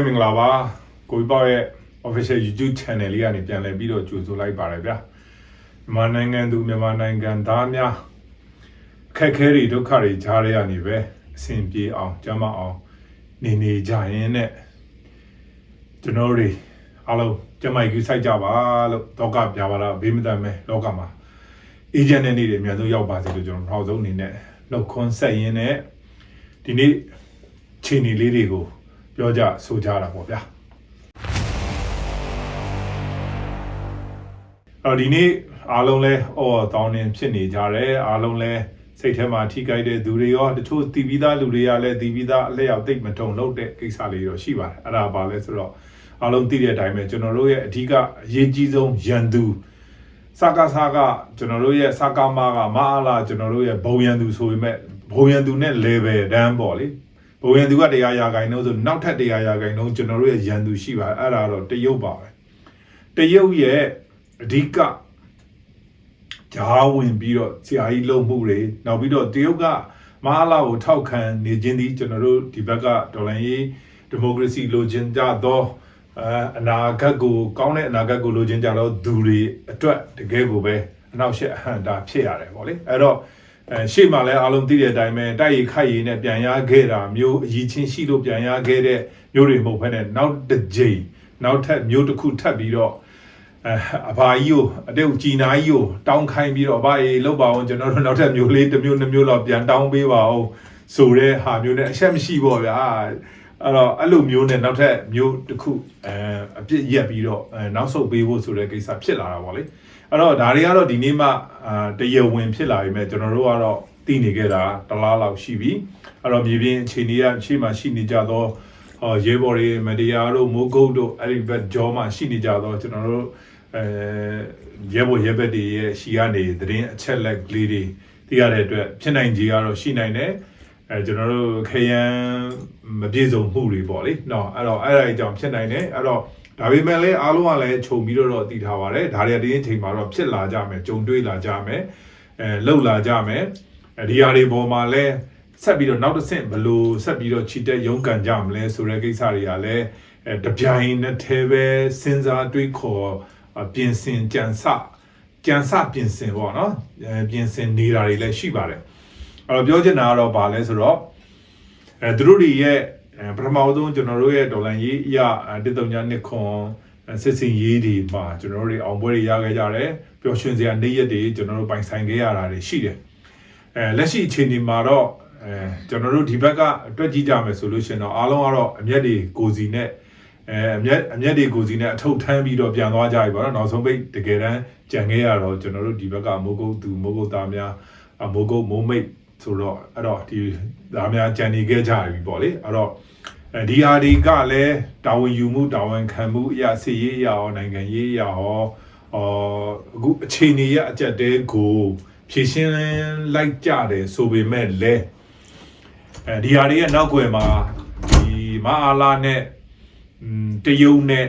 အားလုံးပဲမင်္ဂလာပါကိုကြီးပေါ့ရဲ့ official YouTube channel လေးကနေပြန်လည်ပြီးတော့ကြိုဆိုလိုက်ပါတယ်ဗျာမြန်မာနိုင်ငံသူမြန်မာနိုင်ငံသားများအခက်အခဲတွေဒုက္ခတွေကြားရကနေပဲအဆင်ပြေအောင်ကျန်းမအောင်နေနေကြရင်နဲ့ကျွန်တော်တွေအားလုံးကျန်းမကြီးစိုက်ကြပါလို့တော့ကပြပါလားဘေးမတမ်းပဲလောကမှာအေဂျင့်တဲ့နေ့တွေအများဆုံးရောက်ပါစေလို့ကျွန်တော်နောက်ဆုံးအနေနဲ့နှုတ်ခွန်းဆက်ရင်းနဲ့ဒီနေ့ခြေနေလေးတွေကို ပြောကြဆိုကြတာပေါ့ဗျာအော်ဒီနေ့အားလုံးလဲအော်တောင်းနေဖြစ်နေကြတယ်အားလုံးလဲစိတ်ထဲမှာထိကြိုက်တဲ့သူတွေရောတချို့တီးပြီးသားလူတွေကလည်းတီးပြီးသားအလျောက်တိတ်မတုံလို့တဲ့ကိစ္စလေးတော့ရှိပါတယ်အဲ့ဒါပါလဲဆိုတော့အားလုံးသိတဲ့အတိုင်းပဲကျွန်တော်တို့ရဲ့အဓိကအရေးကြီးဆုံးရန်သူစကားစားကကျွန်တော်တို့ရဲ့စကားမကမအားလားကျွန်တော်တို့ရဲ့ဘုံရန်သူဆိုပေမဲ့ဘုံရန်သူနဲ့ level တန်းပေါ့လေ ဘဝရန်သူကတရားရာဂိုင်နှုန်းဆိုနောက်ထပ်တရားရာဂိုင်နှုန်းကျွန်တော်တို့ရဲ့ရန်သူရှိပါတယ်အဲ့ဒါတော့တရုတ်ပါပဲတရုတ်ရဲ့အဓိကဂျားဝင်ပြီးတော့ဆရာကြီးလုံမှုတွေနောက်ပြီးတော့တရုတ်ကမဟာလာကိုထောက်ခံနေခြင်းဒီကျွန်တော်တို့ဒီဘက်ကဒေါ်လာရေးဒီမိုကရေစီလိုချင်ကြသောအဲအနာဂတ်ကိုကောင်းတဲ့အနာဂတ်ကိုလိုချင်ကြတော့သူတွေအတွက်တကယ်ကိုပဲအနောက်ရှက်အဟန့်တာဖြစ်ရတယ်ဗောလေအဲ့တော့ အဲရှေ့မှာလည်းအားလုံးသိတဲ့အတိုင်းပဲတိုက်ရိုက်ခိုက်ရည်နဲ့ပြန်ရခဲ့တာမျိုးအကြီးချင်းရှိလို့ပြန်ရခဲ့တဲ့မျိုးတွေမဟုတ်ဘဲနဲ့နောက်တစ်ကြိမ်နောက်ထပ်မျိုးတစ်ခုထပ်ပြီးတော့အဲအဘာကြီးကိုအတေကိုကြည်နာကြီးကိုတောင်းခိုင်းပြီးတော့အဘာကြီးလောက်ပါအောင်ကျွန်တော်တို့နောက်ထပ်မျိုးလေးတစ်မျိုးနှစ်မျိုးလောက်ပြန်တောင်းပေးပါအောင်ဆိုတဲ့ဟာမျိုးနဲ့အချက်မရှိပေါ့ဗျာအဲ့တော့အဲ့လိုမျိုးနဲ့နောက်ထပ်မျိုးတစ်ခုအဲအပြစ်ရက်ပြီးတော့အဲနောက်ဆုတ်ပေးဖို့ဆိုတဲ့ကိစ္စဖြစ်လာတာပေါ့လေ အဲ့တော့ဒါတွေကတော့ဒီနေ့မှအာတရဝင်ဖြစ်လာပြီမဲ့ကျွန်တော်တို့ကတော့သိနေခဲ့တာတစ်လားလောက်ရှိပြီအဲ့တော့မြေပြင်အခြေအနေကရှေ့မှာရှိနေကြတော့ဟောရဲဘော်တွေမတရားတို့မိုးကုတ်တို့အဲ့ဒီဘက်ဂျောမှာရှိနေကြတော့ကျွန်တော်တို့အဲရဲဘော်ရဲဘက်တွေရဲ့ရှီကနေသတင်းအချက်လက်ကလေးတွေသိရတဲ့အတွက်ဖြစ်နိုင်ကြီးကတော့ရှိနိုင်တယ်အဲကျွန်တော်တို့ခရမ်းမပြည့်စုံမှုတွေပေါ့လေเนาะအဲ့တော့အဲ့ဒါအကြောင်းဖြစ်နိုင်တယ်အဲ့တော့ ဒါပေမဲ့လည်းအားလုံးကလည်းခြုံပြီးတော့တည်ထားပါတယ်ဒါတွေတင်းချိန်မှာတော့ဖြစ်လာကြမယ်ကြုံတွေ့လာကြမယ်အဲလှုပ်လာကြမယ်အဲဒီဟာတွေပေါ်မှာလည်းဆက်ပြီးတော့နောက်တစ်ဆင့်ဘယ်လို့ဆက်ပြီးတော့ခြိတက်ရုန်းကန်ကြမလဲဆိုတဲ့ကိစ္စတွေကလည်းအဲတပြိုင်နက်တည်းပဲစဉ်းစားတွေးခေါ်ပြင်ဆင်ကြံစကြံစပြင်ဆင်ပေါ့နော်အဲပြင်ဆင်နေတာတွေလည်းရှိပါတယ်အဲ့တော့ပြောချင်တာကတော့ဗာလဲဆိုတော့အဲသူတို့တွေရဲ့အဲ ပထမဆုံးကျွန်တော်တို့ရဲ့ဒေါ်လာရေးအရာတစ်တုံညာနှစ်ခွန်စစ်စင်ရေးတွေမှာကျွန်တော်တို့တွေအောင်ပွဲတွေရခဲ့ကြတယ်ပျော်ရွှင်စရာနေ့ရက်တွေကျွန်တော်တို့ပိုင်ဆိုင်ခဲ့ရတာတွေရှိတယ်အဲလက်ရှိအခြေအနေမှာတော့အဲကျွန်တော်တို့ဒီဘက်ကအတွက်ကြည့်ကြမယ်ဆိုလို့ရှိရင်တော့အားလုံးကတော့အမျက်တွေကိုစီနဲ့အဲအမျက်အမျက်တွေကိုစီနဲ့အထုပ်ထမ်းပြီးတော့ပြန်သွားကြပြီပေါ့နော်နောက်ဆုံးပိတ်တကယ်တမ်းကြံခဲ့ရတော့ကျွန်တော်တို့ဒီဘက်ကမိုးကုတ်သူမိုးကုတ်သားများမိုးကုတ်မိုးမိတ်ဆိုတော့အဲ့တော့ဒီသားများကြံနေခဲ့ကြပြီပေါ့လေအဲ့တော့အဲ ဒီဟာတွေကလည်းတာဝန်ယူမှုတာဝန်ခံမှုအရာစီရေးအရာရောနိုင်ငံရေးအရာရောအော်အခုအခြေအနေရအကြက်တဲကိုဖြည့်ရှင်းလိုက်ကြတယ်ဆိုပေမဲ့လည်းအဲဒီဟာတွေရဲ့နောက်ွယ်မှာဒီမအားလာနဲ့တရုတ်နဲ့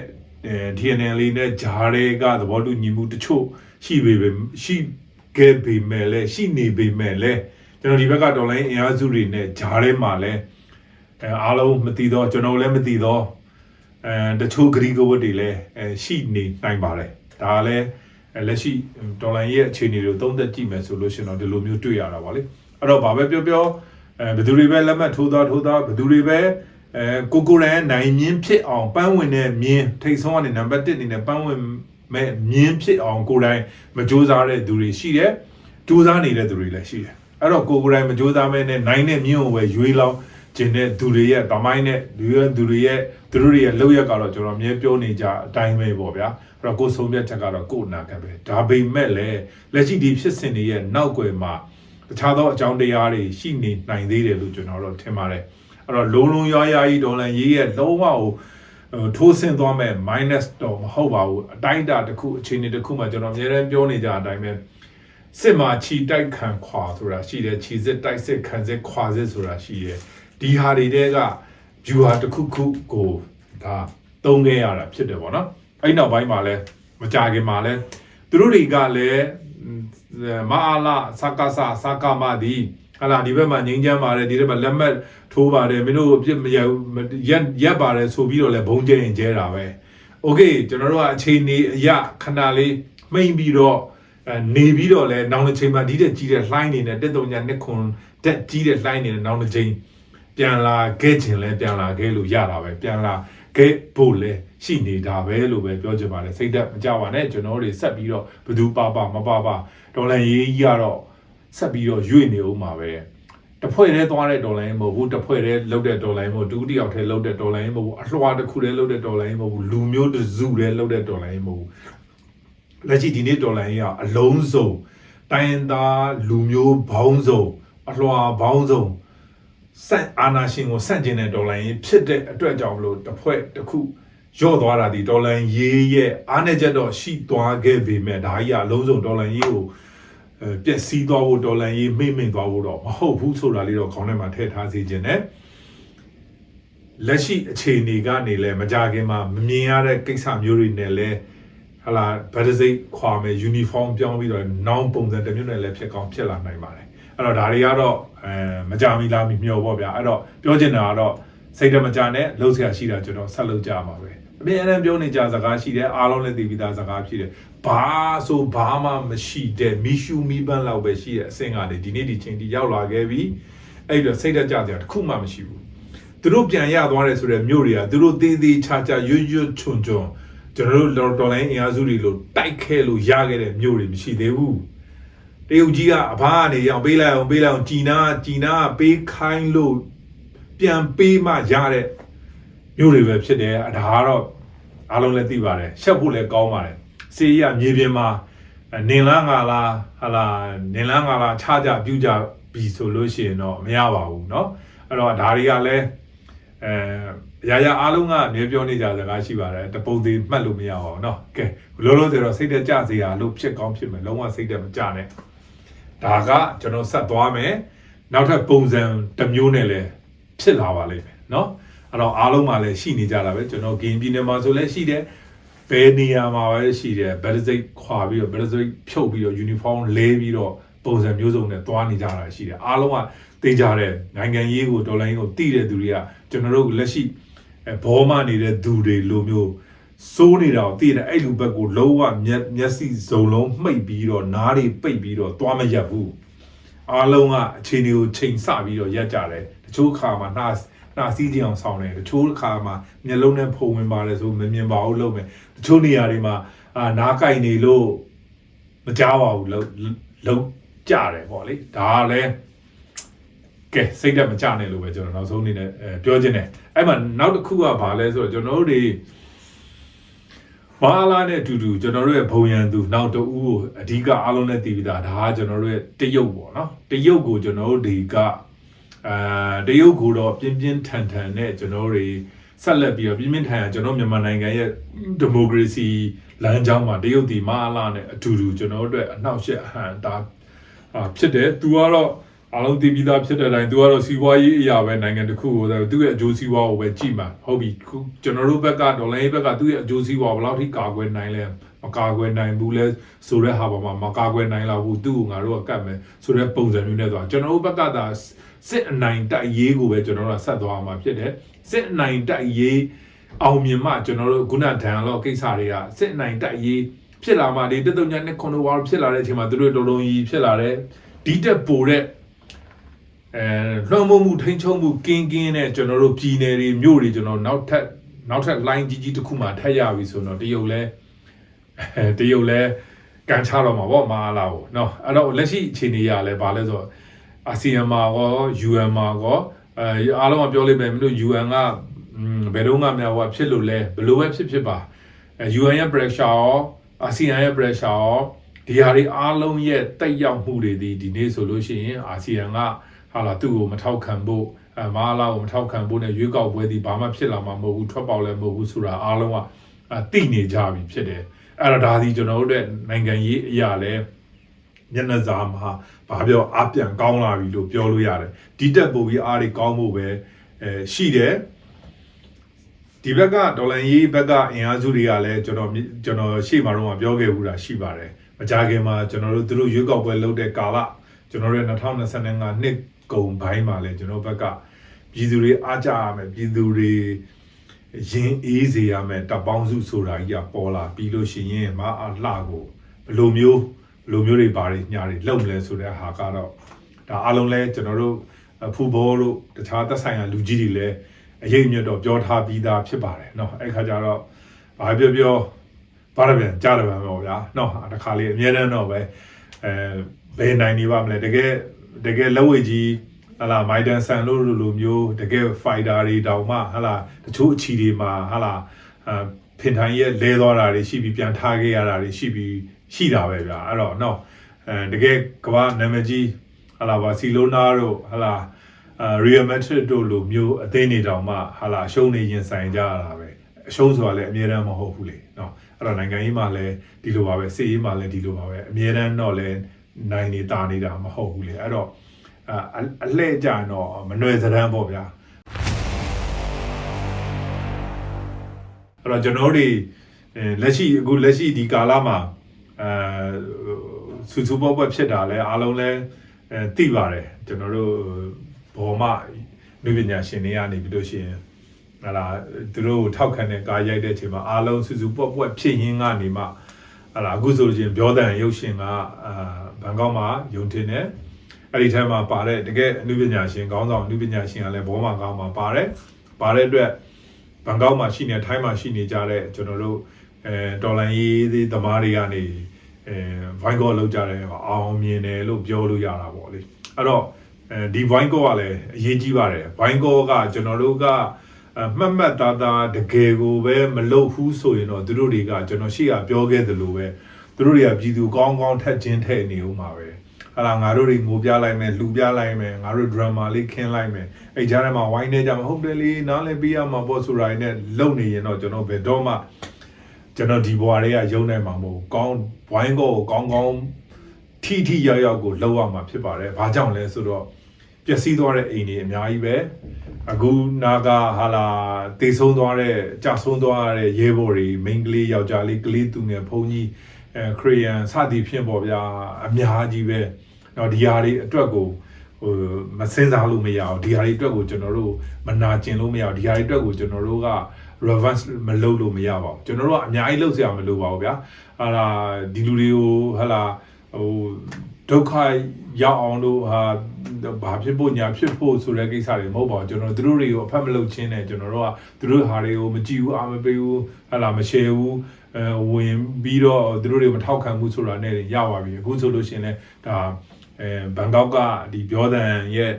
အဲ TNL လေးနဲ့ဂျားတွေကသဘောတူညီမှုတချို့ရှိပေပေရှိခဲ့ပေမဲ့လည်းရှိနေပေမဲ့လည်းကျွန်တော်ဒီဘက်ကဒေါ်လာအင်အားစုတွေနဲ့ဂျားထဲမှာလည်း အဲအားလုံးမသိတော့ကျွန်တော်လည်းမသိတော့အဲတချို့ဂရီကဝတ်တွေလည်းအဲရှိနေနိုင်ပါတယ်ဒါလည်းလက်ရှိဒေါ်လာရဲ့အခြေအနေတွေကိုသုံးသပ်ကြည့်မယ်ဆိုလို့ရှိရင်တော့ဒီလိုမျိုးတွေ့ရတာပါလေအဲ့တော့ဘာပဲပြောပြောအဲဘယ်သူတွေပဲလက်မှတ်ထိုးသားထိုးသားဘယ်သူတွေပဲအဲကိုကိုရန်နိုင်မြင်းဖြစ်အောင်ပန်းဝင်တဲ့မြင်းထိတ်ဆုံးကနေနံပါတ်1အနေနဲ့ပန်းဝင်မဲ့မြင်းဖြစ်အောင်ကိုယ်တိုင်မကြိုးစားတဲ့သူတွေရှိတယ်ကြိုးစားနေတဲ့သူတွေလည်းရှိတယ်အဲ့တော့ကိုကိုယ်တိုင်မကြိုးစားမဲနဲ့နိုင်တဲ့မြင်းကိုပဲရွေးလောင်း ခြင်းတဲ့သူတွေရဲ့ဗမိုင်းနဲ့လူရသူတွေရဲ့သူတို့တွေရဲ့လောက်ရက်ကတော့ကျွန်တော်အမြဲပြောနေကြအတိုင်းပဲပေါ့ဗျာအဲ့တော့ကိုယ်ဆုံးဖြတ်ချက်ကတော့ကိုယ်နာကပဲဒါပေမဲ့လည်းလက်ရှိဒီဖြစ်စဉ်တွေရဲ့နောက်ွယ်မှာတခြားသောအကြောင်းတရားတွေရှိနေနိုင်သေးတယ်လို့ကျွန်တော်တို့ထင်ပါတယ်အဲ့တော့လုံးလုံးရွားရွားကြီးဒေါ်လာရေးရဲ့လုံးဝဟိုထိုးဆင်းသွားမဲ့ minus တော့မဟုတ်ပါဘူးအတိုင်းအတာတစ်ခုအခြေအနေတစ်ခုမှာကျွန်တော်အများအားပြောနေကြအတိုင်းပဲစစ်မှာခြီတိုက်ခံခွာဆိုတာရှိတယ်ခြီစစ်တိုက်စစ်ခံစစ်ခွာစစ်ဆိုတာရှိတယ် ဒီဟာတွေတဲက viewer တစ်ခုခုကိုဒါသုံးခဲ့ရတာဖြစ်တယ်ပေါ့နော်အဲ့နောက်ပိုင်းမှာလဲမကြခင်မှာလဲသူတို့တွေကလည်းမအားလာစကားစာစကားမသည် ဟာလာဒီဘက်မှာငိမ့်ချမ်းပါတယ်ဒီဘက်မှာလက်မှတ်ထိုးပါတယ်မင်းတို့အပြစ်မရရက်ရက်ပါတယ်ဆိုပြီးတော့လဲဘုံကျရင်ကျဲတာပဲโอเคကျွန်တော်တို့ကအချိန်နေအရခဏလေးမှိန်ပြီးတော့အဲနေပြီးတော့လဲနောင်တစ်ချိန်မှာဒီတဲ့ကြီးတဲ့လှိုင်းနေတဲ့တက်တုံညာနှစ်ခွန်တက်ကြီးတဲ့လှိုင်းနေတဲ့နောင်တစ်ချိန် ပြန်လာခဲ့ခြင်းလဲပြန်လာခဲ့လို့ရတာပဲပြန်လာခဲ့ဖို့လဲရှိနေတာပဲလို့ပဲပြောချင်ပါတယ်စိတ်သက်မကြပါနဲ့ကျွန်တော်တို့ဆက်ပြီးတော့ဘယ်သူပါပါမပါပါဒေါ်လာရေးကြီးကတော့ဆက်ပြီးတော့ရွေ့နေဦးမှာပဲတစ်ဖွဲ့တည်းသွားတဲ့ဒေါ်လာရေးမဟုတ်ဘူးတစ်ဖွဲ့တည်းလုတ်တဲ့ဒေါ်လာရေးမဟုတ်ဘူးဒုတိယတည်းလုတ်တဲ့ဒေါ်လာရေးမဟုတ်ဘူးအလွှာတစ်ခုတည်းလုတ်တဲ့ဒေါ်လာရေးမဟုတ်ဘူးလူမျိုးတစ်စုတည်းလုတ်တဲ့ဒေါ်လာရေးမဟုတ်ဘူးလက်ရှိဒီနေ့ဒေါ်လာရေးကအလုံးစုံတိုင်းရင်းသားလူမျိုးဘောင်းစုံအလွှာဘောင်းစုံ စန့်အာနာရှင်ကိုစန့်ကျင်တဲ့ဒေါ်လာရင်းဖြစ်တဲ့အတွက်ကြောင့်မလို့တစ်ဖွဲ့တစ်ခုရော့သွားတာဒီဒေါ်လာရေးရဲ့အားနေချက်တော့ရှိသွားခဲ့ပေမဲ့ဒါကြီးကအလုံးစုံဒေါ်လာရေးကိုအဲပျက်စီးသွားဖို့ဒေါ်လာရေးမိမ့်မိန်သွားဖို့တော့မဟုတ်ဘူးဆိုတာလေးတော့ခေါင်းထဲမှာထည့်ထားစေခြင်းနဲ့လက်ရှိအခြေအနေကနေလဲမကြခင်မှာမမြင်ရတဲ့ကိစ္စမျိုးတွေနဲ့လဲဟလာဗတ်ဒစိတ်ခွာမယ်ယူနီဖောင်းပြောင်းပြီးတော့နောင်ပုံစံတစ်မျိုးနဲ့လည်းဖြစ်ကောင်းဖြစ်လာနိုင်ပါတယ် အဲ့တော့ဒါတွေကတော့အဲမကြမီလားမမျှော်ပေါ့ဗျာအဲ့တော့ပြောချင်တာကတော့စိတ်တမကြနဲ့လှုပ်ရှားရှိတာကျွန်တော်ဆက်လုပ်ကြမှာပဲအမြဲတမ်းပြောနေကြစကားရှိတယ်အားလုံးလည်းသိပြီးသားစကားဖြစ်တယ်ဘာဆိုဘာမှမရှိတဲ့မီရှူမီပန်းလောက်ပဲရှိတဲ့အဆင့်ကနေဒီနေ့ဒီချိန်ထိရောက်လာခဲ့ပြီအဲ့တော့စိတ်တကြစရာတစ်ခုမှမရှိဘူးသူတို့ပြန်ရသွားတယ်ဆိုတဲ့မြို့တွေကသူတို့သေးသေးချာချာရွရွချွန်ချွန်ကျွန်တော်တို့တော်လိုင်းအင်အားစုတွေလို့တိုက်ခဲလို့ရခဲ့တဲ့မြို့တွေမရှိသေးဘူး တရုတ်ကြီးကအဘကနေရအောင်ပေးလိုက်အောင်ပေးလိုက်အောင်ကြည်နာကြည်နာပေးခိုင်းလို့ပြန်ပေးမှရတဲ့မြို့တွေပဲဖြစ်တယ်အဒါကတော့အားလုံးလည်းသိပါတယ်ရှက်ဖို့လည်းကောင်းပါတယ်စေးရမြေပြင်မှာနင်လားငါလားဟာလာနင်လားငါလားခြားကြပြုကြပြီဆိုလို့ရှိရင်တော့မရပါဘူးเนาะအဲ့တော့ဒါတွေကလည်း အဲရာရာအားလုံးကမြေပြောနေကြစကားရှိပါတယ်တပုံသေးမှတ်လို့မရအောင်เนาะကဲလောလောဆယ်တော့စိတ်တက်ကြစေရလို့ဖြစ်ကောင်းဖြစ်မယ်လုံးဝစိတ်တက်မကြနဲ့ ဒါကကျွန်တော်ဆက်သွားမယ်နောက်ထပ်ပုံစံတစ်မျိုးနဲ့လည်းဖြစ်လာပါလိမ့်မယ်เนาะအဲ့တော့အားလုံးမှာလည်းရှိနေကြတာပဲကျွန်တော်ဂိမ်းပြည်နယ်မှာဆိုလည်းရှိတယ်ဘယ်နေရာမှာပဲရှိတယ်ဘယ်တစ်စိတ်ခွာပြီးတော့ဘယ်တစ်စိတ်ဖြုတ်ပြီးတော့ uniform လဲပြီးတော့ပုံစံမျိုးစုံနဲ့သွားနေကြတာရှိတယ်အားလုံးကသိကြတဲ့နိုင်ငံရေးကိုဒေါ်လာရင်းကိုတည်တဲ့သူတွေကကျွန်တော်တို့လက်ရှိအဲဘောမနေတဲ့သူတွေလိုမျိုး စိုးနေတာကိုတည်တဲ့အဲ့လူဘက်ကိုလုံးဝမျက်မျက်စိစုံလုံးမှိတ်ပြီးတော့နားတွေပိတ်ပြီးတော့သွားမရက်ဘူးအားလုံးကအခြေအနေကိုချိန်ဆပြီးတော့ရက်ကြတယ်တချို့ခါမှာနှာနှာစီးကြအောင်ဆောင်းတယ်တချို့ခါမှာမျက်လုံးနဲ့ဖုံဝင်ပါတယ်ဆိုမမြင်ပါဘူးလို့မယ်တချို့နေရာတွေမှာအာနားကြိုက်နေလို့မကြောက်ပါဘူးလို့လုံးကြတယ်ပေါ့လေဒါကလည်းကဲစိတ်တက်မကြနဲ့လို့ပဲကျွန်တော်နောက်ဆုံးအနေနဲ့အဲပြောချင်တယ်အဲ့မှာနောက်တစ်ခုကဘာလဲဆိုတော့ကျွန်တော်တို့တွေ ဘာလာနဲ့အတူတူကျွန်တော်တို့ရဲ့ဘုံရန်သူနောက်တူကိုအဓိကအားလုံးနဲ့တည်ပြီးသားဒါကကျွန်တော်တို့ရဲ့တရုတ်ပေါ့နော်တရုတ်ကိုကျွန်တော်တို့ဒီကအာတရုတ်ကိုတော့ပြင်းပြင်းထန်ထန်နဲ့ကျွန်တော်တို့တွေဆက်လက်ပြီးတော့ပြင်းပြင်းထန်ထန်ကျွန်တော်မြန်မာနိုင်ငံရဲ့ဒီမိုကရေစီလမ်းကြောင်းမှာတရုတ်ဒီမအားလာနဲ့အတူတူကျွန်တော်တို့အတွက်အနှောက်အယှက်အဟန့်တာအာဖြစ်တယ်သူကတော့ အားလုံးသိပြီးသားဖြစ်တဲ့အတိုင်းသူကတော့စီးပွားရေးအရာပဲနိုင်ငံတစ်ခုကိုသူ့ရဲ့အကျိုးစီးပွားကိုပဲကြည့်မှာဟုတ်ပြီခုကျွန်တော်တို့ဘက်ကဒေါ်လာရေးဘက်ကသူ့ရဲ့အကျိုးစီးပွားဘယ်လောက်ထိကာကွယ်နိုင်လဲမကာကွယ်နိုင်ဘူးလဲဆိုတဲ့ဟာပေါ်မှာမကာကွယ်နိုင်လောက်ဘူးသူ့ကိုငါတို့ကကတ်မယ်ဆိုတဲ့ပုံစံမျိုးနဲ့သွားကျွန်တော်တို့ဘက်ကသာစစ်အနိုင်တိုက်ရေးကိုပဲကျွန်တော်တို့ကဆက်သွားမှာဖြစ်တယ်စစ်အနိုင်တိုက်ရေးအောင်မြင်မှကျွန်တော်တို့ခုနဒဏ်လောကိစ္စတွေကစစ်အနိုင်တိုက်ရေးဖြစ်လာမှဒီတက်တုံညာနဲ့ခွန်လိုဝါဖြစ်လာတဲ့အချိန်မှာသူတို့တော်တော်ကြီးဖြစ်လာတယ်ဒီတက်ပိုတဲ့ အဲလွှမ်းမိုးမှုထိန်းချုပ်မှုကင်းကင်းနဲ့ကျွန်တော်တို့ပြည်နယ်တွေမြို့တွေကျွန်တော်နောက်ထပ်နောက်ထပ် line ကြီးကြီးတစ်ခုမှထပ်ရပြီဆိုတော့တရုတ်လဲအဲတရုတ်လဲကန်ချတော့မှာပေါ့မအားလာဘူးเนาะအဲ့တော့လက်ရှိအခြေအနေရလဲဗာလဲဆိုတော့အာဆီယံမှာရော UN မှာရောအဲအားလုံးကပြောလိမ့်မယ်မလို့ UN ကဘယ်တော့မှမဟိုဖြစ်လို့လဲဘယ်လိုပဲဖြစ်ဖြစ်ပါအဲ UN ရဲ့ pressure ရောအာဆီယံရဲ့ pressure ရောဒီဟာတွေအားလုံးရဲ့တက်ရောက်မှုတွေဒီဒီနေ့ဆိုလို့ရှိရင်အာဆီယံက ဟာလာသူ့ကိုမထောက်ခံဖို့အဲမအားလာကိုမထောက်ခံဖို့နဲ့ရွေးကောက်ပွဲဒီဘာမှဖြစ်လာမှာမဟုတ်ဘူးထွက်ပေါက်လည်းမဟုတ်ဘူးဆိုတာအားလုံးကတိနေကြပြီဖြစ်တယ်အဲ့တော့ဒါဒီကျွန်တော်တို့နိုင်ငံရေးအရာလဲမျက်နှာစာမှာဘာပြောအပြန်ကောင်းလာပြီလို့ပြောလို့ရတယ်ဒီတက်ပို့ပြီးအားတွေကောင်းဖို့ပဲအဲရှိတယ်ဒီဘက်ကဒေါ်လာရေးဘက်ကအင်အားစုတွေကလည်းကျွန်တော်ကျွန်တော်ရှေ့မှာတော့ပြောခဲ့ဘူးတာရှိပါတယ်မကြခင်မှာကျွန်တော်တို့သူတို့ရွေးကောက်ပွဲလုပ်တဲ့ကာလကျွန်တော်တို့2025နှစ် ကုံဘိုင်းမှာလဲကျွန်တော်ဘက်ကပြည်သူတွေအားကြရမယ်ပြည်သူတွေရင်အေးစေရမယ်တပ်ပေါင်းစုဆိုတာကြီးကပေါ်လာပြီးလို့ရှိရင်မအလှကိုဘယ်လိုမျိုးဘယ်လိုမျိုးတွေဘာတွေညာတွေလုံမလဲဆိုတဲ့ဟာကတော့ဒါအားလုံးလဲကျွန်တော်တို့ဖူဘောတို့တခြားသက်ဆိုင်ရာလူကြီးတွေလည်းအရေးမြတ်တော့ပြောထားပြီးသားဖြစ်ပါတယ်เนาะအဲ့ခါကျတော့ဘာပြောပြောဘာရပြန်ကြားတယ်ပါပေါ့ဗျာเนาะတခါလေးအများတန်းတော့ပဲအဲဘယ်နိုင်နေပါမလဲတကယ် တကယ်လက်ဝဲကြီးဟလာမိုင်ဒန်ဆန်လို့လိုလိုမျိုးတကယ်ဖိုင်တာတွေတောင်မှဟလာတချို့အချီတွေမှာဟလာဖင်ထိုင်ရဲ့လဲသွားတာတွေရှိပြီးပြန်ထားခဲ့ရတာတွေရှိပြီးရှိတာပဲဗျာအဲ့တော့နော်အဲတကယ်ကမ္ဘာနာမည်ကြီးဟလာဘာစီလိုနာတို့ဟလာရီယယ်မက်ဒရစ်တို့လိုမျိုးအသင်းတွေတောင်မှဟလာရှုံးနေရင်ဆိုင်ကြရတာပဲအရှုံးဆိုတာလည်းအမြဲတမ်းမဟုတ်ဘူးလေနော်အဲ့တော့နိုင်ငံရေးမှာလည်းဒီလိုပါပဲစစ်ရေးမှာလည်းဒီလိုပါပဲအမြဲတမ်းတော့လည်း နိုင်နေတာနေတာမဟုတ်ဘူးလေအဲ့တော့အာအလှည့်ကြရင်တော့မနှွယ်စရမ်းပေါ့ဗျာအဲ့တော့ကျွန်တော်တို့အဲလက်ရှိအခုလက်ရှိဒီကာလမှာအဲစူစူပေါပေါဖြစ်တာလဲအားလုံးလဲအဲသိပါတယ်ကျွန်တော်တို့ဘောမလူပညာရှင်တွေကနေပြီးလို့ရှိရင်ဟလာသူတို့ထောက်ခံတဲ့ကားရိုက်တဲ့အချိန်မှာအားလုံးစူစူပေါပေါဖြစ်ရင်းကနေမှဟလာအခုဆိုလို့ရှိရင်ပြောတဲ့ရုပ်ရှင်ကအာ ဘန်ကောက်မှာယုံတင်တယ်အဲ့ဒီထဲမှာပါတဲ့တကယ်အနုပညာရှင်ခေါင်းဆောင်အနုပညာရှင်ကလည်းဘောမှာကောင်းမှာပါတယ်ပါတဲ့အတွက်ဘန်ကောက်မှာရှိနေထိုင်းမှာရှိနေကြတဲ့ကျွန်တော်တို့အဲတော်လန်ရေးသသမားတွေကနေအဲဗိုင်းကောလောက်ကြတယ်အောင်မြင်တယ်လို့ပြောလို့ရတာပေါ့လေအဲ့တော့အဲဒီဗိုင်းကောကလည်းအရေးကြီးပါတယ်ဗိုင်းကောကကျွန်တော်တို့ကမှတ်မှတ်သားသားတကယ်ကိုပဲမလုပ်ဘူးဆိုရင်တော့သူတို့တွေကကျွန်တော်ရှိကပြောခဲ့သလိုပဲ သူတို့တွေကပြည်သူကောင်းကောင်းထက်ချင်းထဲ့နေဦးမှာပဲဟာလာငါတို့တွေငိုပြလိုက်မယ်လှူပြလိုက်မယ်ငါတို့ drama လေးခင်းလိုက်မယ်အဲ့ကြားထဲမှာဝိုင်းနေကြမှာဟုတ်တယ်လေနားလည်းပြီးရမှာပေါ့ဆိုတာနဲ့လုံနေရင်တော့ကျွန်တော်ဘယ်တော့မှကျွန်တော်ဒီဘွားတွေကယုံနိုင်မှာမဟုတ်ကောင်းဝိုင်းကိုကောင်းကောင်းထိထိရောက်ရောက်ကိုလောက်ရမှာဖြစ်ပါတယ်ဘာကြောင့်လဲဆိုတော့ပျက်စီးသွားတဲ့အိမ်တွေအများကြီးပဲအခုနာကဟာလာတေဆုံးသွားတဲ့ကြာဆုံးသွားတဲ့ရဲဘော်တွေမိန်းကလေးယောက်ျားလေးကလေးသူငယ်ဘုန်းကြီး အဲခရီးယန်စသည်ဖြင့်ပေါ့ဗျာအများကြီးပဲနော်ဒီဟာတွေအတွက်ကိုဟိုမစင်စားလို့မရအောင်ဒီဟာတွေအတွက်ကိုကျွန်တော်တို့မနာကျင်လို့မရအောင်ဒီဟာတွေအတွက်ကိုကျွန်တော်တို့က reverse မလုပ်လို့မရပါဘူးကျွန်တော်တို့ကအများကြီးလုပ်စရာမလိုပါဘူးဗျာဟာလာဒီလူတွေကိုဟာလာဟိုဒုက္ခရောက်အောင်လို့ဟာဘာဖြစ်ဖို့ညာဖြစ်ဖို့ဆိုတဲ့ကိစ္စတွေမဟုတ်ပါဘူးကျွန်တော်တို့တို့တွေကိုအဖက်မလုပ်ချင်းနဲ့ကျွန်တော်တို့ကတို့ဟာတွေကိုမကြည့်ဘူးအာမပေးဘူးဟာလာမရှယ်ဘူး ဝင်ပြီးတော့သူတို့တွေမထောက်ခံဘူးဆိုတာနဲ့ရပါပြီအခုဆိုလို့ရှိရင်လည်းဒါအဲဘန်ကောက်ကဒီပြောတဲ့ရဲ့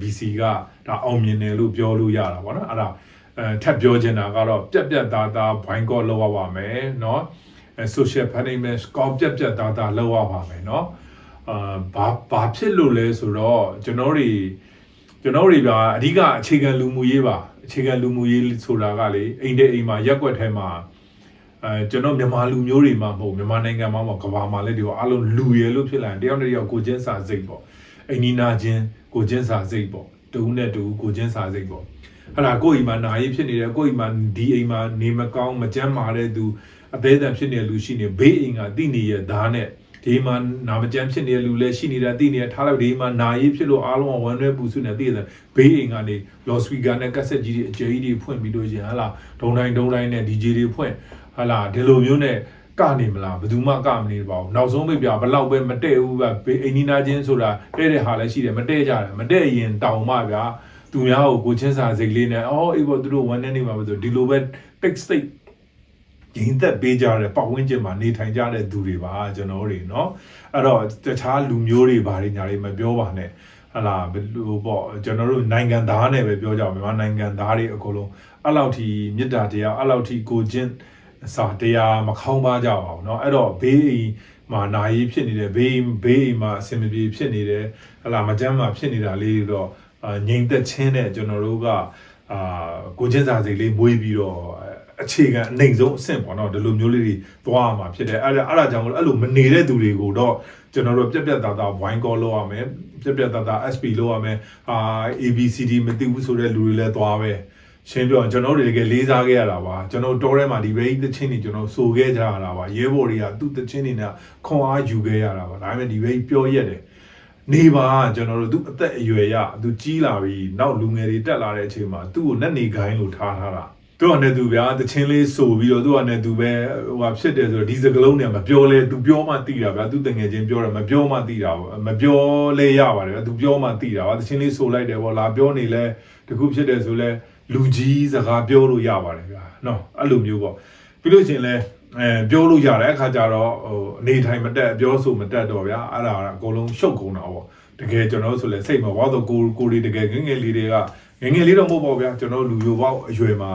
BC ကဒါအောင်မြင်တယ်လို့ပြောလို့ရတာပေါ့နော်အဲ့ဒါအဲထပ်ပြောချင်တာကတော့ပြက်ပြက်သားသားဘိုင်းကောလောက်ရပါမယ်เนาะအဲ social punishment ကောင်းပြက်ပြက်သားသားလောက်ရပါမယ်เนาะအာဘာဘာဖြစ်လို့လဲဆိုတော့ကျွန်တော်တွေကျွန်တော်တွေကအဓိကအခြေခံလူမှုရေးပါအခြေခံလူမှုရေးဆိုတာကလေအိမ်တဲ့အိမ်မှာရက်ွက်ထဲမှာ အဲကျွန်တော်မြန်မာလူမျိုးတွေမှာမဟုတ်မြန်မာနိုင်ငံမှာမဟုတ်ကမ္ဘာမှာလည်းဒီကအလုံးလူရယ်လို့ဖြစ်လာရင်တယောက်တစ်ယောက်ကိုချင်းစာစိတ်ပေါ့အိမ်နီနာချင်းကိုချင်းစာစိတ်ပေါ့တူနဲ့တူကိုချင်းစာစိတ်ပေါ့အဲ့ဒါကိုယ့်အိမ်မှာနာရေးဖြစ်နေတယ်ကိုယ့်အိမ်မှာဒီအိမ်မှာနေမကောင်းမကြမ်းမာတဲ့သူအသေးအံဖြစ်နေတဲ့လူရှိနေဘေးအိမ်ကတိနေရသားနဲ့ဒီမှာနာမကြမ်းဖြစ်နေတဲ့လူလည်းရှိနေတာတိနေထားလိုက်ဒီမှာနာရေးဖြစ်လို့အားလုံးကဝမ်းနည်းပူဆွနေတည်တယ်ဘေးအိမ်ကနေလော်စပီကာနဲ့ကက်ဆက်ကြီးတွေအကျယ်ကြီးတွေဖွင့်ပြီးလို့ရှင်ဟာလာဒုံတိုင်းဒုံတိုင်းနဲ့ DJ တွေဖွင့် ဟာလာဒီလိုမျိုးနဲ့ကနေမလားဘယ်သူမှကမနေပါဘူးနောက်ဆုံးမိပြဘလောက်ပဲမတည့်ဘူးပဲဘေးအိမ်နီနာချင်းဆိုတာတဲ့တဲ့ဟာလည်းရှိတယ်မတည့်ကြတယ်မတည့်ရင်တောင်မှဗျာသူများကိုကိုချင်းစာစိတ်လေးနဲ့အော်အေးပေါ့သူတို့ဝမ်းနေနေမှာပဲဆိုဒီလိုပဲ big state ရင်းသက်ပေးကြတဲ့ပတ်ဝန်းကျင်မှာနေထိုင်ကြတဲ့သူတွေပါကျွန်တော်တွေเนาะအဲ့တော့တခြားလူမျိုးတွေဘာတွေညာတွေမပြောပါနဲ့ဟလာဘယ်လိုပေါ့ကျွန်တော်တို့နိုင်ငံသားနဲ့ပဲပြောကြအောင်မြန်မာနိုင်ငံသားတွေအကုန်လုံးအဲ့လောက်ထိမေတ္တာတရားအဲ့လောက်ထိကိုချင်း စာတရားမခေါင်းပါကြအောင်เนาะအဲ့တော့ဘေးအိမ်မှာနာယီဖြစ်နေတယ်ဘေးဘေးအိမ်မှာအဆင်မပြေဖြစ်နေတယ်ဟလာမကြမ်းမှာဖြစ်နေတာလေးတွေတော့ငြိမ်သက်ခြင်းနဲ့ကျွန်တော်တို့ကအာကိုချင်းစာစိတ်လေးမွေးပြီးတော့အခြေခံအနိုင်ဆုံးအဆင့်ပေါ့နော်ဒီလိုမျိုးလေးတွေသွားရမှာဖြစ်တယ်အဲ့ဒါအဲ့ဒါကြောင့်အဲ့လိုမနေတဲ့သူတွေကိုတော့ကျွန်တော်တို့ပြက်ပြက်သားသားဝိုင်းကောလုပ်ရမယ်ပြက်ပြက်သားသား SP လုပ်ရမယ်အာ ABCD မသိဘူးဆိုတဲ့လူတွေလည်းသွားပဲ ရှင်းပြောကျွန်တော်တို့တကယ်လေးစားခဲ့ရတာပါကျွန်တော်တောထဲမှာဒီဘေးသချင်းတွေကျွန်တော်စိုးခဲ့ကြရတာပါရဲဘော်တွေကသူ့သချင်းတွေနဲ့ခွန်အားယူခဲ့ရတာပါဒါပေမဲ့ဒီဘေးပြောရက်တယ်နေပါကျွန်တော်တို့သူအသက်အရွယ်ရသူကြီးလာပြီနောက်လူငယ်တွေတက်လာတဲ့အချိန်မှာသူ့ကိုနဲ့နေခိုင်းလို့ထားထားတာသူကနဲ့သူဗျာတချင်းလေးဆိုပြီးတော့သူကနဲ့သူပဲဟိုဟာဖြစ်တယ်ဆိုတော့ဒီစကလုံးနဲ့မပြောလဲသူပြောမှသိတာဗျာသူတငယ်ချင်းပြောတယ်မပြောမှသိတာပေါ့မပြောလဲရပါတယ်ဗျာသူပြောမှသိတာပါတချင်းလေးဆိုလိုက်တယ်ပေါ့လာပြောနေလဲတခုဖြစ်တယ်ဆိုလဲ လူကြီးစကားပြောလို့ရပါတယ်ဗျာနော်အဲ့လိုမျိုးပေါ့ပြီးလို့ချင်းလဲအဲပြောလို့ရတယ်အခါကျတော့ဟိုအနေထိုင်မတက်ပြောဆိုမတက်တော့ဗျာအဲ့ဒါကအကုန်လုံးရှုပ်ကုန်တာပေါ့တကယ်ကျွန်တော်တို့ဆိုလဲစိတ်မဝါတော့ကိုကိုတွေတကယ်ငယ်ငယ်လေးတွေကငယ်ငယ်လေးတော့မဟုတ်ပါဘူးဗျာကျွန်တော်တို့လူမျိုးပေါက်အရွယ်မှာ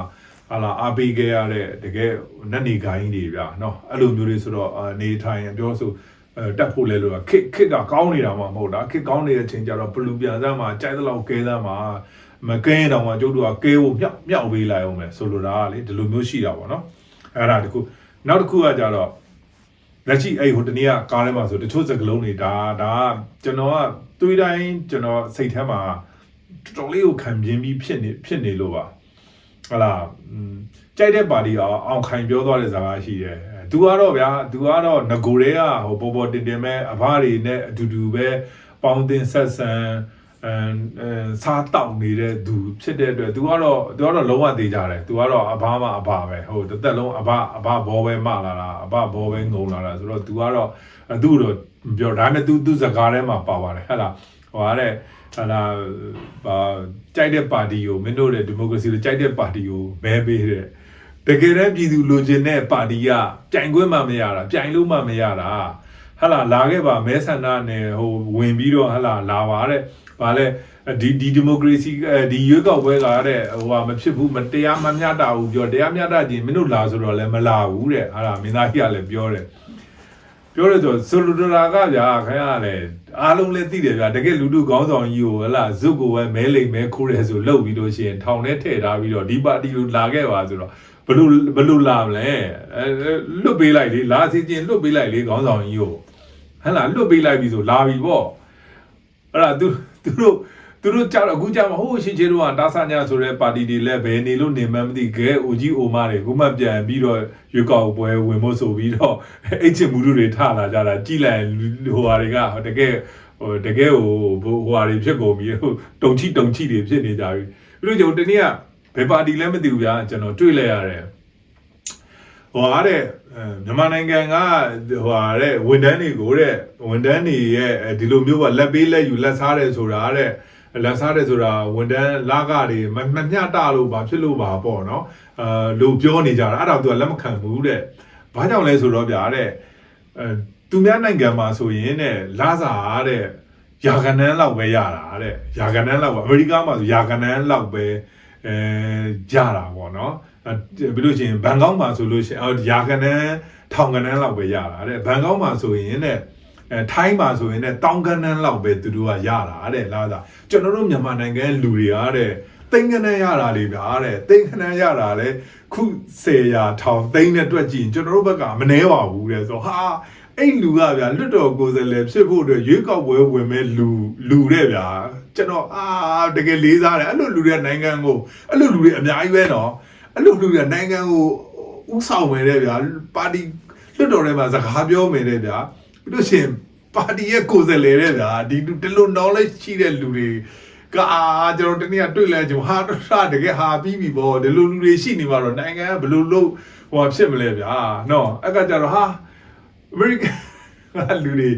ဟာလာအားပေးခဲ့ရတဲ့တကယ်နတ်နေကိုင်းတွေဗျာနော်အဲ့လိုမျိုးတွေဆိုတော့အနေထိုင်ပြောဆိုအဲတက်ဖို့လဲလို့ခစ်ခစ်ကကောင်းနေတာမှမဟုတ်တာခစ်ကောင်းနေတဲ့အချိန်ကျတော့ဘလူပြန်စမ်းမှာကြိုက်တဲ့လောက်ကဲစမ်းမှာ မကဲတော့မှကျုပ်တို့ကကဲဖို့မြောက်မြောက်ပေးလိုက်အောင်မယ်ဆိုလိုတာကလေဒီလိုမျိုးရှိတာပေါ့နော်အဲ့ဒါတခုနောက်တစ်ခုကကြတော့ လက်ရှိအဲ့ဟိုတနေ့ကကားထဲမှာဆိုတချို့စကလုံးတွေဒါဒါကကျွန်တော်ကတွေးတိုင်းကျွန်တော်စိတ်ထဲမှာတော်တော်လေးကိုခံပြင်းပြီးဖြစ်နေဖြစ်နေလို့ပါဟလာอืมကြိုက်တဲ့ပါတီအောင်အောင်ခိုင်ပြောသွားတဲ့ဇာတ်ရှိတယ်။ तू ကတော့ဗျာ तू ကတော့ငကိုတွေကဟိုပေါ်ပေါ်တင်တင်ပဲအဖားတွေနဲ့အတူတူပဲပေါင်းတင်ဆက်ဆံ အဲအဲစားတောက်နေတဲ့သူဖြစ်တဲ့အတွက် तू ကတော့ तू ကတော့လုံးဝသေးကြတယ် तू ကတော့အဖားမအဖားပဲဟိုတစ်သက်လုံးအဖားအဖားဘောပဲမလာတာအဖားဘောပဲငုံလာတာဆိုတော့ तू ကတော့သူ့တော့ပြောဒါနဲ့ तू သူ့စကားထဲမှာပါပါတယ်ဟဲ့လားဟိုဟာတဲ့ဟာလာပါကြိုက်တဲ့ပါတီကိုမင်းတို့တဲ့ဒီမိုကရေစီကိုကြိုက်တဲ့ပါတီကိုမဲပေးတဲ့တကယ်တမ်းပြည်သူလိုချင်တဲ့ပါတီကပြိုင်ခွင့်မှမရတာပြိုင်လို့မှမရတာဟလာလာခဲ့ပါမဲဆန္ဒနဲ့ဟိုဝင်ပြီးတော့ဟလာလာပါတဲ့ ဗာလဲဒီဒီဒီမိုကရေစီဒီရွေးကောက်ပွဲကတဲ့ဟိုဟာမဖြစ်ဘူးမတရားမမျှတဘူးပြောတရားမျှတခြင်းမင်းတို့လာဆိုတော့လည်းမလာဘူးတဲ့ဟာလာမင်းသားကြီးကလည်းပြောတယ်ပြောရတော့ဆိုလူဒရာကဗျာခင်ဗျားလည်းအားလုံးလည်းသိတယ်ဗျာတကယ်လူတို့ခေါင်းဆောင်ကြီးကိုဟလာဇုတ်ကိုပဲမဲလိမ်မဲခိုးတယ်ဆိုလှုပ်ပြီးလို့ရှိရင်ထောင်ထဲထည့်ထားပြီးတော့ဒီပါတီကိုလာခဲ့ပါဆိုတော့ဘလို့ဘလို့လာမလဲအဲလွတ်ပေးလိုက်လေလာစီချင်းလွတ်ပေးလိုက်လေခေါင်းဆောင်ကြီးကိုဟဲ့လားလွတ်ပေးလိုက်ပြီဆိုလာပြီပေါ့အဲ့ဒါသူ သူတို့သူတို့ကြောက်အခုကြောက်မဟုတ်ရှင်ချေတို့ကတာဆာညာဆိုတဲ့ပါတီတွေလည်းဘယ်နေလို့နေမှန်းမသိခဲအိုကြီးအိုမတွေခုမှပြန်ပြီးတော့ရွေးကောက်ပွဲဝင်ဖို့ဆိုပြီးတော့အိတ်ချင်မှုတွေထလာကြတာကြည်လိုက်ဟိုဟာတွေကတကယ်ဟိုတကယ်ဟိုဟိုဟာတွေဖြစ်ကုန်ပြီဟိုတုံချိတုံချိတွေဖြစ်နေကြပြီပြီးလို့ကျွန်တော်တနေ့ကဘယ်ပါတီလဲမသိဘူးဗျာကျွန်တော်တွေ့လဲရတယ်ဟိုဟာတဲ့ မြန်မာနိုင်ငံကဟိုဟာတဲ့ဝန်တန်းတွေကိုတဲ့ဝန်တန်းတွေရဲ့ဒီလိုမျိုးကလက်ပေးလက်ယူလက်စားတယ်ဆိုတာတဲ့လက်စားတယ်ဆိုတာဝန်တန်းလာကတွေမမမျှတလို့ပါဖြစ်လို့ပါပေါ့နော်အာလို့ပြောနေကြတာအဲ့ဒါသူကလက်မခံဘူးတဲ့ဘာကြောင့်လဲဆိုတော့ဗျာတဲ့အဲသူများနိုင်ငံမှာဆိုရင်တဲ့လာစာတဲ့ယာကနန်းလောက်ပဲရတာတဲ့ယာကနန်းလောက်ပဲအမေရိကမှာဆိုယာကနန်းလောက်ပဲအဲကြတာပေါ့နော် အဲပြီးလို့ရှိရင်ဘန်ကောက်မှာဆိုလို့ရှိရင်အော်ယာကနန်းထောင်ကနန်းလောက်ပဲရတာတဲ့ဘန်ကောက်မှာဆိုရင်တဲ့အဲထိုင်းမှာဆိုရင်လည်းတောင်ကနန်းလောက်ပဲသူတို့ကရတာတဲ့လားသာကျွန်တော်တို့မြန်မာနိုင်ငံလူတွေကတဲ့သိန်းကနန်းရတာလေဗျာတဲ့သိန်းကနန်းရတာလေခု10ရာထောင်သိန်းနဲ့တွက်ကြည့်ကျွန်တော်တို့ဘက်ကမနှဲပါဘူးတဲ့ဆိုဟာအဲ့လူကဗျာလွတ်တော်ကိုယ်စားလှယ်ဖြစ်ဖို့အတွက်ရွေးကောက်ပွဲဝင်မဲ့လူလူတဲ့ဗျာကျွန်တော်အာတကယ်လေးစားတယ်အဲ့လိုလူတွေနိုင်ငံကိုအဲ့လိုလူတွေအများကြီးပဲနော် အဲ့လိုလူတွေနိုင်ငံကိုဥဆောင်မယ်တဲ့ဗျာပါတီလွတ်တော်ထဲမှာစကားပြောမယ်တဲ့ဗျာပြီးလို့ရှိရင်ပါတီရဲ့ကိုယ်စားလှယ်တဲ့ဗျာဒီဒီလို knowledge ရှိတဲ့လူတွေကအာကျွန်တော်တနေ့ကတွေ့လဲကျွန်တော်ဟာတကယ်ဟာပြီးပြီပေါ့ဒီလိုလူတွေရှိနေမှာတော့နိုင်ငံကဘယ်လိုလုပ်ဟိုဖြစ်မလဲဗျာနော်အဲ့ကကြတော့ဟာအမေရိကန်လူတွေ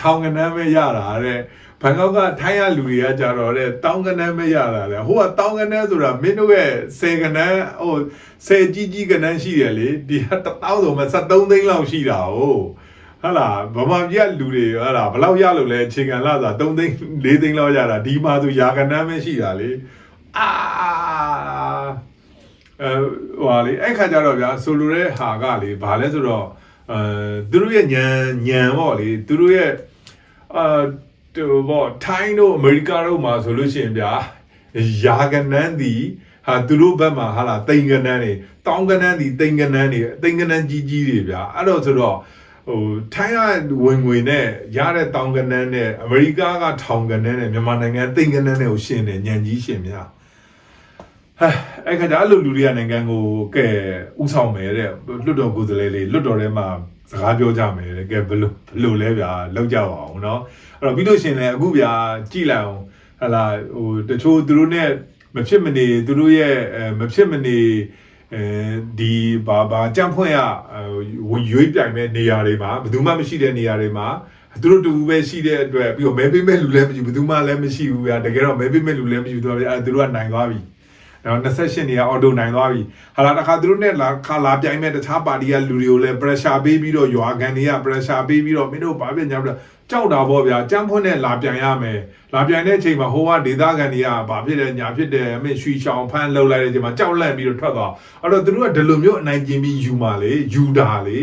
ထောင်ကနန်းပဲရတာတဲ့ ဘန်ကောက်ကထိုင်းရလူတွေကကြတော့တဲ့တောင်းကနန်းပဲရတာတဲ့ဟိုကတောင်းကနန်းဆိုတာမင်းတို့ရဲ့ဆယ်ကနန်းဟိုဆယ်ကြီးကြီးကနန်းရှိတယ်လေဒီကတောင်းဆိုမှ73သိန်းလောက်ရှိတာဟုတ်ဟာလာဗမာပြည်လူတွေဟာလာဘယ်လောက်ရလို့လဲအခြေခံလာဆိုတာ3သိန်း4သိန်းလောက်ရတာဒီမှာဆိုယာကနန်းပဲရှိတာလေအာအဲဟိုဟာလေအဲ့ခါကျတော့ဗျာဆိုလိုတဲ့ဟာကလေဘာလဲဆိုတော့အဲသူတို့ရဲ့ညံညံပေါ့လေသူတို့ရဲ့အာ တူပေါ့ထိုင်းတို့အမေရိကတို့မှာဆိုလို့ရှိရင်ဗျာယာကနန်းဒီဟာသူတို့ဘက်မှာဟာလာတိန်ကနန်းတွေတောင်းကနန်းဒီတိန်ကနန်းတွေတိန်ကနန်းကြီးကြီးတွေဗျာအဲ့တော့ဆိုတော့ဟိုထိုင်းကဝင်ငွေနဲ့ရတဲ့တောင်းကနန်းနဲ့အမေရိကကထောင်ကနန်းနဲ့မြန်မာနိုင်ငံတိန်ကနန်းတွေကိုရှင်းတယ်ညံကြီးရှင်းများဟဲ့အဲ့ခါကျအဲ့လိုလူတွေကနိုင်ငံကိုကဲဥဆောင်မယ်တဲ့လွတ်တော်ကိုယ်စားလှယ်လေးလွတ်တော်ထဲမှာစကားပြောကြမယ်တဲ့ကဲဘယ်လိုဘယ်လိုလဲဗျာလောက်ကြပါအောင်เนาะအဲ့တော့ပြီးလို့ရှရင်လည်းအခုဗျာကြည်လိုက်အောင်ဟလာဟိုတချို့သူတို့ ਨੇ မဖြစ်မနေသူတို့ရဲ့အဲမဖြစ်မနေအဲဒီဘာဘာကြံ့ဖွင့်ရဟိုရွေးပြိုင်မဲ့နေရာတွေမှာဘယ်သူမှမရှိတဲ့နေရာတွေမှာသူတို့တူပဲရှိတဲ့အတွက်ပြီးတော့မဲပေးမဲ့လူလည်းမရှိဘူးဘယ်သူမှလည်းမရှိဘူးဗျာတကယ်တော့မဲပေးမဲ့လူလည်းမရှိဘူးသူကအဲသူတို့ကနိုင်သွားပြီ တော့28နေရာအော်တိုနိုင်သွားပြီဟာလာတခါသူတို့နဲ့လာခါလာပြိုင်မဲ့တခြားပါတီကလူတွေကိုလည်း pressure ပေးပြီးတော့ရွာကန်တွေက pressure ပေးပြီးတော့မင်းတို့ဘာဖြစ်ညာပြီးတော့ကြောက်တာပေါ့ဗျာကြမ်းဖွင့်နဲ့လာပြိုင်ရမယ်လာပြိုင်တဲ့အချိန်မှာဟိုကဒေသခံတွေကဘာဖြစ်တယ်ညာဖြစ်တယ်မင်းရွှီချောင်ဖမ်းလှုပ်လိုက်တဲ့အချိန်မှာကြောက်လန့်ပြီးတော့ထွက်သွားအဲ့တော့သူတို့ကဒီလိုမျိုးအနိုင်ကျင်ပြီးယူมาလေယူတာလေ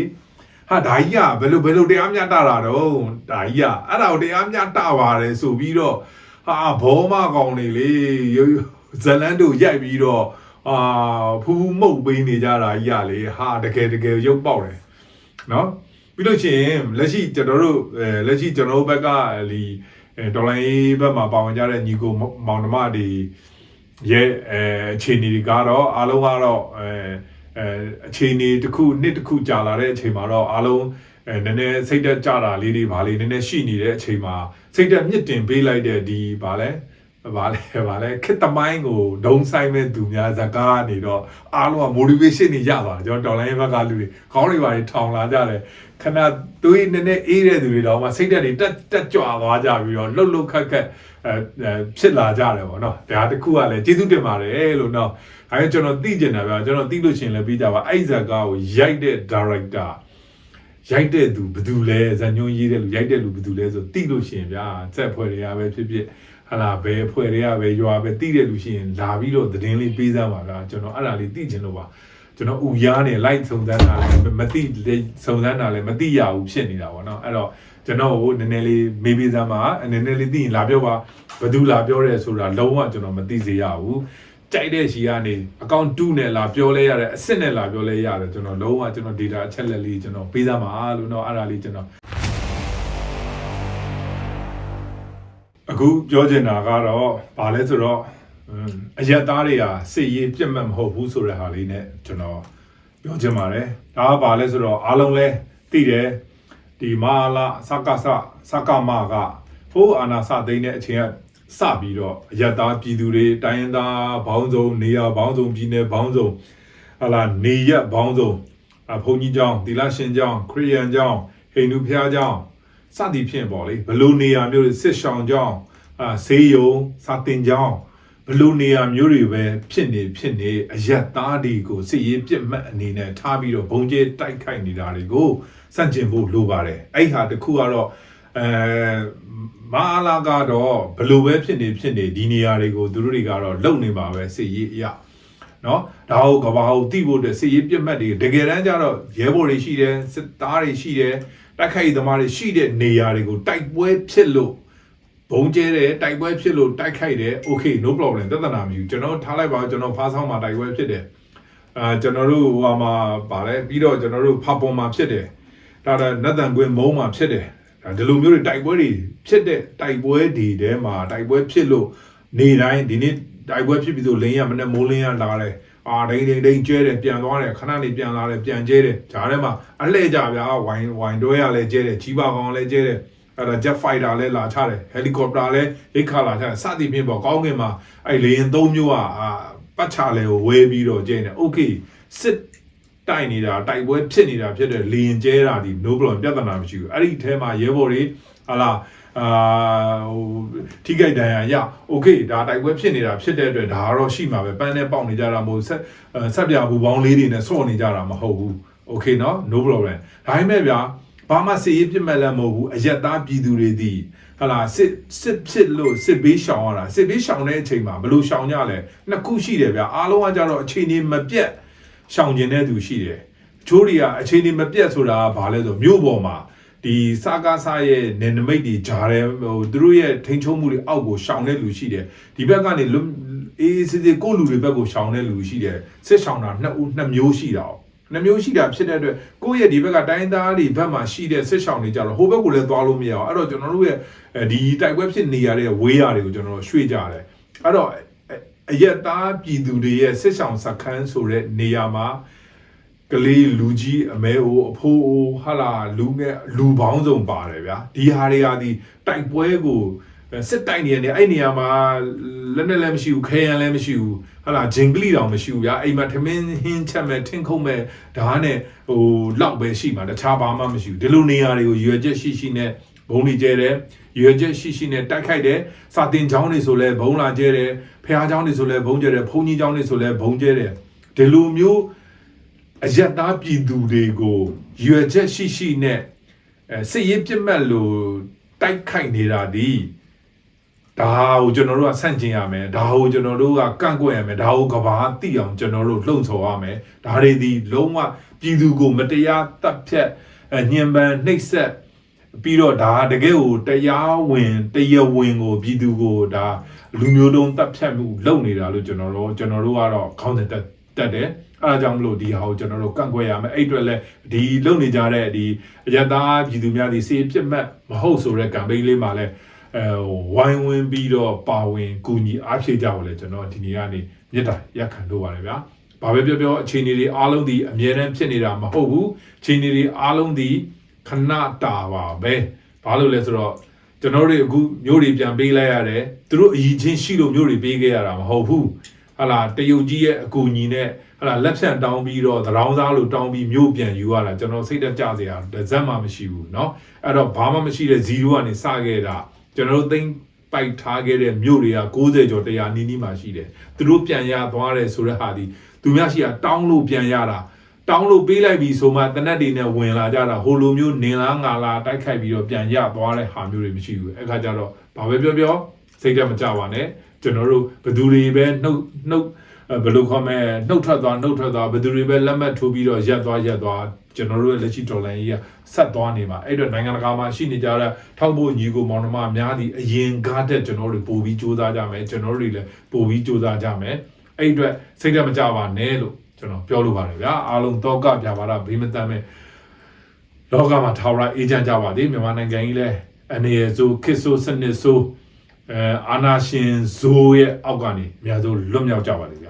ဟာဒါကြီးကဘယ်လိုဘယ်လိုတရားမျှတတာတော့ဒါကြီးကအဲ့ဒါကိုတရားမျှတပါတယ်ဆိုပြီးတော့ဟာဘောမကောင်နေလေ ဇလန်တို့ရိုက်ပြီးတော့အာဖူးဖူးမှုတ်ပေးနေကြတာကြီးကလေဟာတကယ်တကယ်ရုပ်ပေါက်တယ်နော်ပြီးလို့ရှိရင်လက်ရှိကျွန်တော်တို့အဲလက်ရှိကျွန်တော်တို့ဘက်ကဒီအဲဒေါ်လာရေးဘက်မှာပါဝင်ကြတဲ့ညီကိုမောင်နှမတွေရဲ့အဲအခြေအနေတွေကတော့အားလုံးကတော့အဲအဲအခြေအနေတစ်ခုနှစ်တစ်ခုကြာလာတဲ့အချိန်မှာတော့အားလုံးအဲနည်းနည်းစိတ်သက်ကြတာလေးတွေဗာလေးနည်းနည်းရှိနေတဲ့အချိန်မှာစိတ်သက်မြင့်တင်ပေးလိုက်တဲ့ဒီဗာလဲ ဗာလဲဗာလဲခစ်တမိုင်းကိုဒုံဆိုင်မဲ့သူများဇကားကနေတော့အားလုံးက motivation တွေရသွားတယ်ကျွန်တော်တော်လိုင်းဘက်ကလူတွေခေါင်းတွေပါတွေထောင်လာကြတယ်ခဏသွေးနည်းနည်းအေးတဲ့သူတွေတော့မှစိတ်သက်တွေတက်တက်ကြွသွားကြပြီးတော့လှုပ်လှုပ်ခက်ခက်အဲဖြစ်လာကြတယ်ပေါ့နော်ဒါတခုကလည်းကျေးဇူးတင်ပါတယ်လို့နော်အဲကျွန်တော်သိကျင်တာဗျာကျွန်တော်သိလို့ရှိရင်လည်းပြီးကြပါအဲ့ဇကားကိုရိုက်တဲ့ director ရိုက်တဲ့သူဘယ်သူလဲဇညွန်ရေးတဲ့လူရိုက်တဲ့လူဘယ်သူလဲဆိုတိလို့ရှိရင်ဗျာစက်ဖွဲ့တွေကပဲဖြစ်ဖြစ် ဟလာဘယ်ဖွဲ့တွေကပဲရွာပဲတိတဲ့လူရှိရင်လာပြီးတော့သတင်းလေးပေးစမ်းပါဗျာကျွန်တော်အဲ့ဒါလေးသိချင်လို့ပါကျွန်တော်ဥရားနေလိုက်စုံစမ်းတာလည်းမသိစုံစမ်းတာလည်းမသိရဘူးဖြစ်နေတာပေါ့နော်အဲ့တော့ကျွန်တော်ကိုနည်းနည်းလေးမေးပေးစမ်းပါနည်းနည်းလေးသိရင်လာပြောပါဘယ်သူလာပြောရဲဆိုတာလုံးဝကျွန်တော်မသိစေရဘူးကြိုက်တဲ့ရှီကနေအကောင့်2နဲ့လာပြောလဲရတယ်အစ်စ်နဲ့လာပြောလဲရတယ်ကျွန်တော်လုံးဝကျွန်တော် data အချက်လက်လေးကျွန်တော်ပေးစမ်းပါလို့တော့အဲ့ဒါလေးကျွန်တော် အခုပြောချင်တာကတော့ဗာလဲဆိုတော့အရက်သားတွေဟာစစ်ရေးပြတ်မှတ်မဟုတ်ဘူးဆိုတဲ့ဟာလေးနဲ့ကျွန်တော်ပြောချင်ပါတယ်ဒါကဗာလဲဆိုတော့အားလုံးလဲသိတယ်ဒီမာလာစကစစကမကဖိုးအာနာစသိန်းတဲ့အချိန်ကစပြီးတော့အယက်သားပြည်သူတွေတိုင်းရင်းသားဘောင်းစုံနေရဘောင်းစုံပြည်နယ်ဘောင်းစုံဟလာနေရက်ဘောင်းစုံအဘုန်းကြီးကျောင်းသီလရှင်ကျောင်းခရစ်ယာန်ကျောင်းဟိန္ဒူဘုရားကျောင်း စသည်ဖြင့်ပေါ့လေဘလို့နေရာမျိုးတွေစစ်ဆောင်ကျောင်းအာဆေးရုံစာတင်ကျောင်းဘလို့နေရာမျိုးတွေပဲဖြစ်နေဖြစ်နေအယက်သားတွေကိုစစ်ရေးပြစ်မှတ်အနေနဲ့ထားပြီးတော့ဘုံကျဲတိုက်ခိုက်နေတာတွေကိုစန့်ကျင်ဖို့လိုပါတယ်အဲ့ဟာတခုကတော့အဲမာလာကတော့ဘလို့ပဲဖြစ်နေဖြစ်နေဒီနေရာတွေကိုသူတို့တွေကတော့လုံနေပါပဲစစ်ရေးအရာနော်ဒါဟုတ်ကဘာဟုတ်တိဖို့အတွက်စစ်ရေးပြတ်မှတ်တွေတကယ်တမ်းကျတော့ရဲဘော်တွေရှိတယ်စစ်သားတွေရှိတယ် တိုက်ခိုက်သမားတွေရှိတဲ့နေရာတွေကိုတိုက်ပွဲဖြစ်လို့ဘုံကျဲတယ်တိုက်ပွဲဖြစ်လို့တိုက်ခိုက်တယ် okay no problem တသက်နာမရှိဘူးကျွန်တော်ထားလိုက်ပါကျွန်တော်ဖားဆောင်မှာတိုက်ပွဲဖြစ်တယ်အာကျွန်တော်တို့ဟိုမှာဗာလဲပြီးတော့ကျွန်တော်တို့ဖာပေါ်မှာဖြစ်တယ်ဒါတော့နတ်တန်ကွင်းမုံမှာဖြစ်တယ်ဒါဒီလိုမျိုးတွေတိုက်ပွဲတွေဖြစ်တဲ့တိုက်ပွဲတွေထဲမှာတိုက်ပွဲဖြစ်လို့နေတိုင်းဒီနေ့တိုက်ပွဲဖြစ်ပြီးဆိုလင်းရမနဲ့မိုးလင်းရလာတယ် အာဒိန်ဒိန်ဒိန်ကျဲတယ်ပြန်သွားတယ်ခဏနေပြန်လာတယ်ပြန်ကျဲတယ်ဂျားထဲမှာအလှဲ့ကြဗျာဝိုင်ဝိုင်တွဲရလဲကျဲတယ်ကြီးပါကောင်လဲကျဲတယ်အဲ့ဒါ jet fighter လဲလာချတယ် helicopter လဲရိတ်ခါလာချတယ်စသည်ဖြင့်ပေါ့ကောင်းကင်မှာအဲ့လေရင်၃မျိုးอ่ะပတ်ချလဲကိုဝဲပြီးတော့ကျဲတယ် okay စစ်တိုက်နေတာတိုက်ပွဲဖြစ်နေတာဖြစ်တဲ့လေရင်ကျဲတာဒီ no problem ပြဿနာမရှိဘူးအဲ့ဒီအဲမှာရဲဘော်တွေဟာလာ အာဟိုထိခိုက်ဒဏ်ရာရโอเคဒါတိုက်ပွဲဖြစ်နေတာဖြစ်တဲ့အတွက်ဒါကတော့ရှိမှာပဲပန်းနဲ့ပေါက်နေကြတာမဟုတ်ဆက်ဆက်ပြဘူးပေါင်းလေးတွေနဲ့ဆော့နေကြတာမဟုတ်ဘူးโอเคเนาะ no problem ဒါပေမဲ့ဗျာဘာမှစစ်ရေးပြစ်မဲ့လည်းမဟုတ်ဘူးအယက်သားပြည်သူတွေဒီဟလာစစ်စစ်ဖြစ်လို့စစ်ဘေးရှောင်ရတာစစ်ဘေးရှောင်တဲ့အချိန်မှာဘလို့ရှောင်ကြလဲနှစ်ခုရှိတယ်ဗျာအားလုံးကကြတော့အချိန်ကြီးမပြတ်ရှောင်ကျင်တဲ့သူရှိတယ်ချိုးတွေကအချိန်ကြီးမပြတ်ဆိုတာကဘာလဲဆိုမြို့ပေါ်မှာ ဒီစကားစားရဲ့နေနမိတ်တွေဂျားတယ်ဟိုသူတို့ရဲ့ထိန်ချုံမှုတွေအောက်ကိုရှောင်တဲ့လူရှိတယ်ဒီဘက်ကနေအေးစစ်စစ်ကိုလူတွေဘက်ကိုရှောင်တဲ့လူရှိတယ်စစ်ရှောင်တာနှစ်ဦးနှစ်မျိုးရှိတာ哦နှမျိုးရှိတာဖြစ်တဲ့အတွက်ကိုယ့်ရဲ့ဒီဘက်ကတိုင်းသားတွေဘက်မှာရှိတဲ့စစ်ဆောင်တွေကြတော့ဟိုဘက်ကိုလည်းသွားလို့မရအောင်အဲ့တော့ကျွန်တော်တို့ရဲ့ဒီတိုက်ပွဲဖြစ်နေရတဲ့ဝေးရတွေကိုကျွန်တော်ရွှေ့ကြတယ်အဲ့တော့အရက်သားပြည်သူတွေရဲ့စစ်ဆောင်စခန်းဆိုတဲ့နေရာမှာ ကလေးလူကြီးအမဲဟိုအဖိုးဟိုဟာလာလူငယ်လူပေါင်းစုံပါတယ်ဗျာဒီဟာတွေကဒီတိုက်ပွဲကိုစစ်တိုက်နေတယ်အဲ့နေရာမှာလက်နဲ့လည်းမရှိဘူးခဲရန်လည်းမရှိဘူးဟာလာဂျင်ဂလီတောင်မရှိဘူးဗျာအိမ်မှာထမင်းဟင်းချက်မဲ့ထင်းခုတ်မဲ့ဒါနဲ့ဟိုလောက်ပဲရှိမှာတခြားဘာမှမရှိဘူးဒီလိုနေရာတွေကိုရွယ်ချက်ရှိရှိနဲ့ဘုံတွေကျဲတယ်ရွယ်ချက်ရှိရှိနဲ့တိုက်ခိုက်တယ်စာတင်ချောင်းတွေဆိုလဲဘုံလာကျဲတယ်ဖះချောင်းတွေဆိုလဲဘုံကျဲတယ်ဘုံကြီးချောင်းတွေဆိုလဲဘုံကျဲတယ်ဒီလိုမျိုး အယက်သားပြည်သူတွေကိုရွယ်ချက်ရှိရှိနဲ့အဲစစ်ရေးပြစ်မှတ်လို့တိုက်ခိုက်နေတာဒီဒါကိုကျွန်တော်တို့ကဆန့်ကျင်ရမယ်ဒါကိုကျွန်တော်တို့ကကန့်ကွက်ရမယ်ဒါကိုကဘာသိအောင်ကျွန်တော်တို့လှုံ့ဆော်ရမယ်ဒါတွေဒီလုံးဝပြည်သူကိုမတရားတပ်ဖြတ်အညှဉ်းပန်းနှိပ်စက်ပြီးတော့ဒါတကယ်ကိုတရားဝင်တရားဝင်ကိုပြည်သူကိုဒါလူမျိုးတုံးတပ်ဖြတ်မှုလုပ်နေတာလို့ကျွန်တော်တို့ကျွန်တော်တို့ကတော့ခေါင်းစဉ်တက်တက်တယ် အဲဒါကြောင့်မလို့ဒီဟာကိုကျွန်တော်တို့ကန့်ကွက်ရမယ်အဲ့အတွက်လဲဒီလုပ်နေကြတဲ့ဒီအယက်သားပြည်သူများဒီစေပြစ်မှတ်မဟုတ်ဆိုတဲ့ campaign လေးမှာလဲအဲဝိုင်းဝန်းပြီးတော့ပါဝင်ကူညီအားဖြည့်ကြပါလေကျွန်တော်ဒီနေ့ကနေမြစ်တာရက်ခံလို့ပါတယ်ဗျာဘာပဲပြောပြောအခြေအနေတွေအားလုံးဒီအမြဲတမ်းဖြစ်နေတာမဟုတ်ဘူးအခြေအနေတွေအားလုံးဒီခဏတာပါပဲဘာလို့လဲဆိုတော့ကျွန်တော်တို့အခုမျိုးတွေပြန်ပေးလိုက်ရတယ်သူတို့အည်ချင်းရှိလို့မျိုးတွေပေးခဲ့ရတာမဟုတ်ဘူးဟာလာတရုတ်ကြီးရဲ့အကူအညီနဲ့ ဟာလာလက်ဖြန့်တောင်းပြီးတော့သရောင်းသားလို့တောင်းပြီးမျိုးပြန်ယူရတာကျွန်တော်စိတ်တက်ကြစရာတစ်စက်မှမရှိဘူးเนาะအဲ့တော့ဘာမှမရှိတဲ့0ကနေစခဲ့တာကျွန်တော်တို့သိမ့်ပိုက်ထားခဲ့တဲ့မြို့တွေက60ကျော်100နီးနီးမှရှိတယ်သူတို့ပြန်ရသွားတယ်ဆိုတဲ့ဟာဒီသူများရှိတာတောင်းလို့ပြန်ရတာတောင်းလို့ပေးလိုက်ပြီဆိုမှတနက်တွေနဲ့ဝင်လာကြတာဟိုလိုမျိုးနင်လားငါလားတိုက်ခိုက်ပြီးတော့ပြန်ရသွားတဲ့ဟာမျိုးတွေမရှိဘူးအဲ့ခါကျတော့ဘာပဲပြောပြောစိတ်တက်မကြပါနဲ့ကျွန်တော်တို့ဘယ်သူတွေပဲနှုတ်နှုတ် ဘယ်လိုခေါ်မလဲနှုတ်ထွက်သွားနှုတ်ထွက်သွားဘယ်သူတွေပဲလက်မှတ်ထိုးပြီးတော့ရက်သွားရက်သွားကျွန်တော်တို့ရဲ့လက်ရှိဒေါ်လာကြီးကဆက်သွားနေမှာအဲ့တော့နိုင်ငံတကာမှာရှိနေကြတဲ့ထောက်ဖို့ညီကိုမောင်နှမများသည့်အရင်ကားတဲ့ကျွန်တော်တို့ပို့ပြီးစူးစမ်းကြမယ်ကျွန်တော်တို့တွေလည်းပို့ပြီးစူးစမ်းကြမယ်အဲ့အတွက်စိတ်တက်မကြပါနဲ့လို့ကျွန်တော်ပြောလိုပါတယ်ဗျာအားလုံးတော့ကပြပါတာဘေးမတမ်းမဲ့လောကမှာထာဝရအေဂျင့်ကြပါသည်မြန်မာနိုင်ငံကြီးလည်းအနေရဆိုခစ်ဆိုစနစ်ဆိုအဲအာနာရှင်ဇိုးရဲ့အောက်ကနေအများဆုံးလွတ်မြောက်ကြပါလိမ့်ဗျာ